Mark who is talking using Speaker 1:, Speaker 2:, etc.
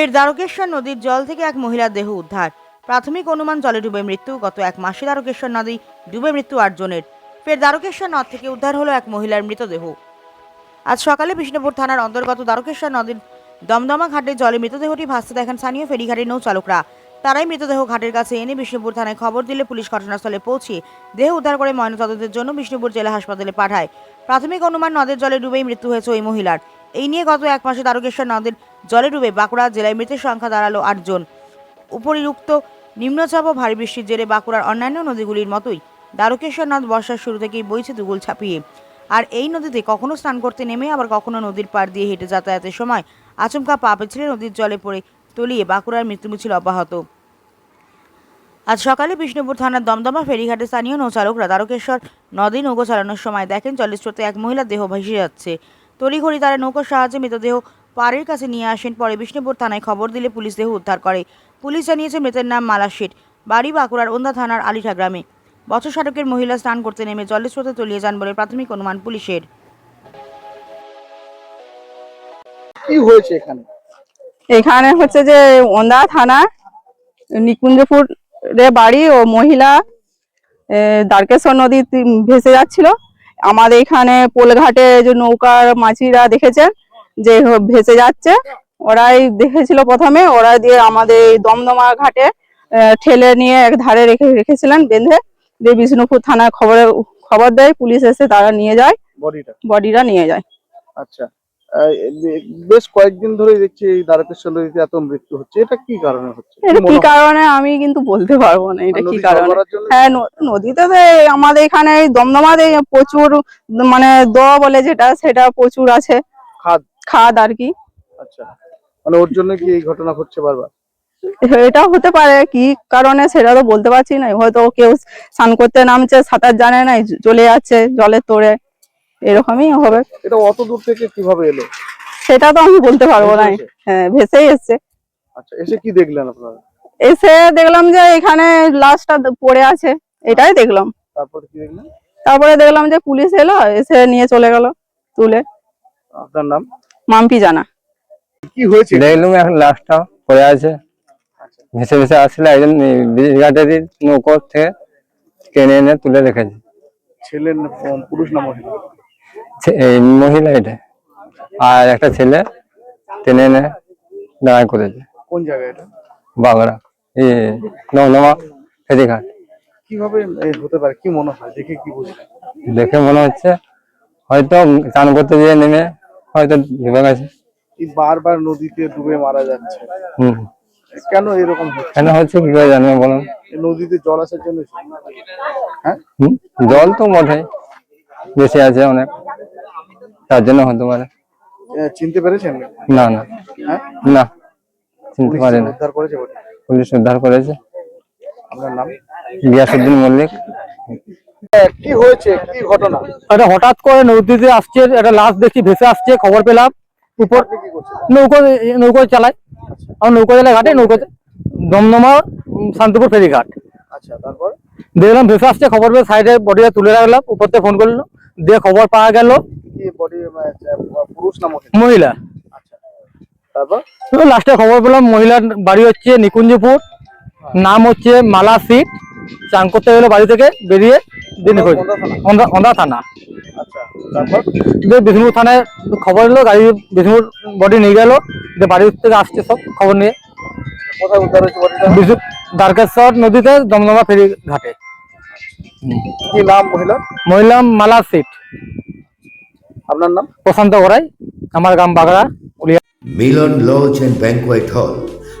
Speaker 1: ফের দ্বারকেশ্বর নদীর জল থেকে এক মহিলার দেহ উদ্ধার। প্রাথমিক অনুমান, জলে ডুবে মৃত্যু, গত এক মাসে দ্বারকেশ্বর নদী ডুবে মৃত্যু আটজনের। ফের দ্বারকেশ্বর নদ থেকে উদ্ধার হলো এক মহিলার মৃতদেহ। আজ সকালে বিষ্ণুপুর থানার অন্তর্গত দ্বারকেশ্বর নদীর দমদমা ঘাটে জলে মৃতদেহটি ভাসতে দেখেন স্থানীয় ফেরিঘাটের নৌ চালকরা তারাই মৃতদেহ ঘাটের কাছে এনে বিষ্ণুপুর থানায় খবর দিলে পুলিশ ঘটনাস্থলে পৌঁছে দেহ উদ্ধার করে ময়নাতদন্তের জন্য বিষ্ণুপুর জেলা হাসপাতালে পাঠায়। প্রাথমিক অনুমান, নদের জলে ডুবেই মৃত্যু হয়েছে ওই মহিলার। এই নিয়ে গত এক মাসে দ্বারকেশ্বর নদের জলে ডুবে বাঁকুড়া জেলায় মৃতের সংখ্যা দাঁড়াল আটজন। উপরিউক্ত নিম্নচাপ ও ভারী বৃষ্টির জেরে বাঁকুড়ার অন্যান্য নদীগুলির মতোই দ্বারকেশ্বর নদ বর্ষার শুরু থেকেই বইছে দুগুল ছাপিয়ে। আর এই নদীতে কখনো স্নান করতে নেমে, আবার কখনো নদীর পাড় দিয়ে হেঁটে যাতায়াতের সময় আচমকা পা পেছলে নদীর জলে পড়ে তলিয়ে বাঁকুড়ার মৃত্যু মিছিল অব্যাহত। আজ সকালে বিষ্ণুপুর থানার দমদমা ফেরিঘাটে স্থানীয় নৌচালকরা দ্বারকেশ্বর নদী নৌকো চালানোর সময় দেখেন জলের স্রোতে এক মহিলার দেহ ভেসে যাচ্ছে। তড়িঘড়ি তারা নৌকোর সাহায্যে মৃতদেহ পাড়ের কাছে নিয়ে আসেন। পরে বিষ্ণুপুর থানায় খবর দিলে পুলিশ দেহ উদ্ধার করে। পুলিশ জানিয়েছে মৃতের নাম মালা শেঠ। বাড়ি বাঁকুড়ার ওন্দা থানার আলিঠা গ্রামে। বছর ষাটকের মহিলা স্নান করতে নেমে জলের স্রোতে তলিয়ে যান বলে প্রাথমিক অনুমান পুলিশের।
Speaker 2: কি হয়েছে এখানে?
Speaker 3: এখানে হচ্ছে যে ওন্দা থানা নিকুঞ্জপুরে বাড়ি ও মহিলা দ্বারকেশ্বর নদী ভেসে যাচ্ছিল। আমাদের এখানে পোলঘাটে যে নৌকার মাঝিরা দেখেছেন যে ভেসে যাচ্ছে ওরাই দেখেছিল প্রথমে ওরা দিয়ে আমাদের এই দমদমা ঘাটে ঠেলে নিয়ে এক ধারে রেখে রেখেছিলেন বেঁধে দিয়ে বিষ্ণুপুর থানায় খবরে খবর দেয় পুলিশ এসে তারা নিয়ে যায়
Speaker 2: বডিটা?
Speaker 3: বডিটা নিয়ে যায়।
Speaker 2: আচ্ছা। বেশ কয়েকদিন ধরে দেখছি এই দ্বারকেশ্বর নদীতে এত মৃত্যু হচ্ছে। এটা কি কারণে হচ্ছে? কি
Speaker 3: এটা কি কারণে আমি কিন্তু বলতে পারব না এটা কি কারণে? হ্যাঁ নদীতে তো আমাদের এখানে এই দমদমাতে প্রচুর মানে দ বলে যেটা সেটা প্রচুর আছে।
Speaker 2: খাদ?
Speaker 3: খাদ আর কি।
Speaker 2: আচ্ছা। মানে ওর জন্য কি এই ঘটনা ঘটছে বারবার?
Speaker 3: এটা হতে পারে কি কারণে সেটা তো বলতে পারছি না। হয়তো কেউ স্নান করতে নামছে সাঁতার জানে না চলে যাচ্ছে জলের তোড়ে এরকমই হবে।
Speaker 2: এটা অত দূর থেকে কীভাবে এলো?
Speaker 3: সেটা তো আমি বলতে পারব না। হ্যাঁ ভেসেই এসছে।
Speaker 2: আচ্ছা এসে কি দেখলেন আপনারা?
Speaker 3: এসে দেখলাম যে এখানে লাশটা পড়ে আছে এটাই দেখলাম।
Speaker 2: তারপর কি দেখলেন?
Speaker 3: তারপরে দেখলাম যে পুলিশ এলো এসে নিয়ে চলে গেল তুলে।
Speaker 2: আপনার নাম?
Speaker 3: মাম্পি জানা।
Speaker 2: কি হয়েছে?
Speaker 4: দেখলুম এখন লাশটা পড়ে আছে।
Speaker 2: আচ্ছা।
Speaker 4: ভেসে ভেসে আসলে একজন বিরাটেরই নৌকো থেকে টেনে এনে তুলে রেখেছে।
Speaker 2: ছেলের পুরুষ না মহিলা?
Speaker 4: এই মহিলা এটা। আর একটা ছেলে টেনে এনে দাঁড়ায় করেছে।
Speaker 2: কোন জায়গায় এটা?
Speaker 4: বাগড়া। এই নমনমা ফেরিঘাট
Speaker 2: কীভাবে হতে পারে? কি মনে হয়? দেখে কি বুঝলেন
Speaker 4: দেখে মনে হচ্ছে হয়তো চান করতে গিয়ে নেমে হয়তো ডুবে গেছে।
Speaker 2: এই বারবার নদীতে ডুবে মারা যাচ্ছে।
Speaker 4: হম।
Speaker 2: কেন এরকম হচ্ছে?
Speaker 4: কেন হচ্ছে কি করে জানবে বলুন।
Speaker 2: নদীতে জল আসার জন্য হ্যাঁ?
Speaker 4: জল তো বটেই বেশি আছে অনেক। তার জন্য হতে পারে।
Speaker 2: চিনতে পেরেছেন?
Speaker 4: না না।
Speaker 2: হ্যাঁ?
Speaker 4: না চিনতে পারে না
Speaker 2: উদ্ধার করেছে
Speaker 4: পুলিশ উদ্ধার করেছে।
Speaker 2: আপনার নাম?
Speaker 4: গিয়াসুদ্দিন মল্লিক।
Speaker 2: কি হয়েছে? কি ঘটনা?
Speaker 5: এটা হঠাৎ করে নদীতে আসছে একটা লাশ দেখি ভেসে আসছে খবর পেলাম। উপর নৌকো নৌকো চালাই। আমার নৌকো চালাই ঘাটে নৌকো দমদমা শান্তিপুর ফেরিঘাট।
Speaker 2: আচ্ছা তারপর?
Speaker 5: দেখলাম ভেসে আসছে খবর পেয়ে সাইডে বডিটা তুলে রাখলাম উপর থেকে ফোন করল দিয়ে খবর পাওয়া গেল।
Speaker 2: বডি পুরুষ না মহিলা? আচ্ছা তারপর?
Speaker 5: লাস্টে খবর পেলাম মহিলার বাড়ি হচ্ছে নিকুঞ্জপুর। নাম হচ্ছে মালা সিট। চান করতে গেলো বাড়ি থেকে বেরিয়ে দিন
Speaker 2: থানা?
Speaker 5: অন্ধা অন্ধা থানা।
Speaker 2: আচ্ছা তারপর?
Speaker 5: যে বিষ্ণুপুর থানায় খবর এলো গাড়ি বিষ্ণুপুর বডি নিয়ে গেল যে বাড়ি থেকে আসছে সব খবর নিয়ে। দ্বারকেশ্বর নদীতে দমদমা ফেরি ঘাটে।
Speaker 2: কি নাম মহিলা?
Speaker 5: মহিলা মালা সিট
Speaker 2: আপনার নাম?
Speaker 5: প্রশান্ত গড়াই আমার গ্রাম Bagra
Speaker 6: Milan lodge and banquet hall.